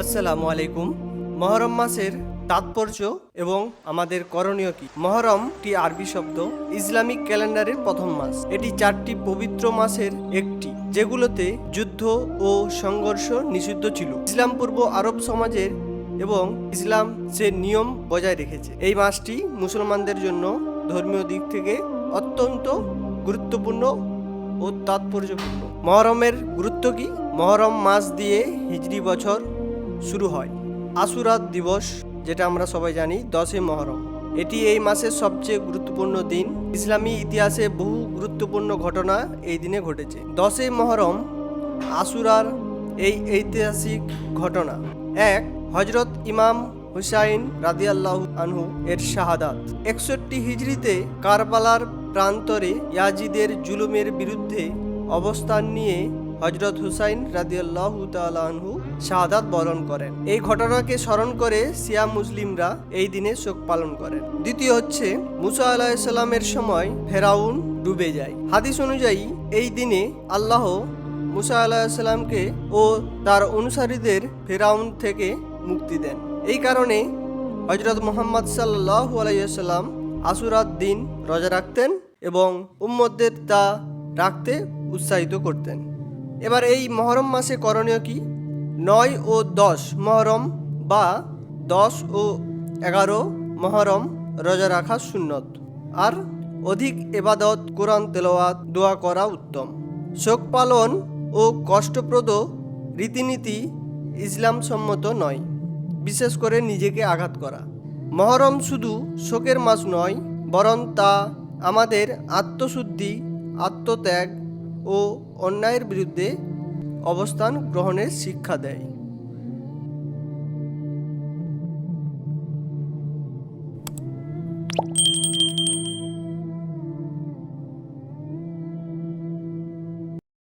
আসসালামু আলাইকুম। মহরম মাসের তাৎপর্য এবং আমাদের করণীয় কি? মহরমটি আরবি শব্দ ইসলামিক ক্যালেন্ডারের প্রথম মাস। এটি চারটি পবিত্র মাসের একটি, যেগুলোতে যুদ্ধ ও সংঘর্ষ নিষিদ্ধ ছিল। ইসলাম পূর্ব আরব সমাজের এবং ইসলাম সে নিয়ম বজায় রেখেছে। এই মাসটি মুসলমানদের জন্য ধর্মীয় দিক থেকে অত্যন্ত গুরুত্বপূর্ণ ও তাৎপর্যপূর্ণ। মহরমের গুরুত্ব কি? মহরম মাস দিয়ে হিজরি বছর শুরু হয়। আশুরাত দিবস, যেটা আমরা সবাই জানি, দশই মহরম। এটি এই মাসের সবচেয়ে গুরুত্বপূর্ণ দিন। ইসলামী ইতিহাসে বহু গুরুত্বপূর্ণ ঘটনা এই দিনে ঘটেছে। দশই মহরম, আশুরার এই ঐতিহাসিক ঘটনা। এক হজরত ইমাম হুসাইন রাদিয়াল্লাহু আনহু এর শাহাদাত। একষট্টি হিজড়িতে কারবালার প্রান্তরে ইয়াজিদের জুলুমের বিরুদ্ধে অবস্থান নিয়ে হজরত হুসাইন রাদিয়াল্লাহু তাআলা আনহু শাহাদাত বরণ করেন। এই ঘটনাকে স্মরণ করে সিয়া মুসলিমরা এই দিনে শোক পালন করেন। দ্বিতীয় হচ্ছে, মুসা আলাহিসাল্লামের সময় ফেরাউন ডুবে যায়। হাদিস অনুযায়ী এই দিনে আল্লাহ মুসা আলাহিসাল্লামকে ও তার অনুসারীদের ফেরাউন থেকে মুক্তি দেন। এই কারণে হজরত মোহাম্মদ সাল্লাহ আলাইসাল্লাম আশুরাত দিন রোজা রাখতেন এবং উম্মদদের তা রাখতে উৎসাহিত করতেন। এবার এই মহরম মাসে করণীয় কি? নয় ও দশ মহরম বা দশ ও এগারো মহরম রোজা রাখা সুন্নত। আর অধিক এবাদত, কোরআন, তেলাওয়াত, দোয়া করা উত্তম। শোক পালন ও কষ্টপ্রদ রীতিনীতি ইসলাম সম্মত নয়। বিশেষ করে নিজেকে আঘাত করা। মহরম শুধু শোকের মাস নয়, বরং তা আমাদের আত্মশুদ্ধি, আত্মত্যাগ ও অন্যায়ের বিরুদ্ধে অবস্থান গ্রহণের শিক্ষা দেয়।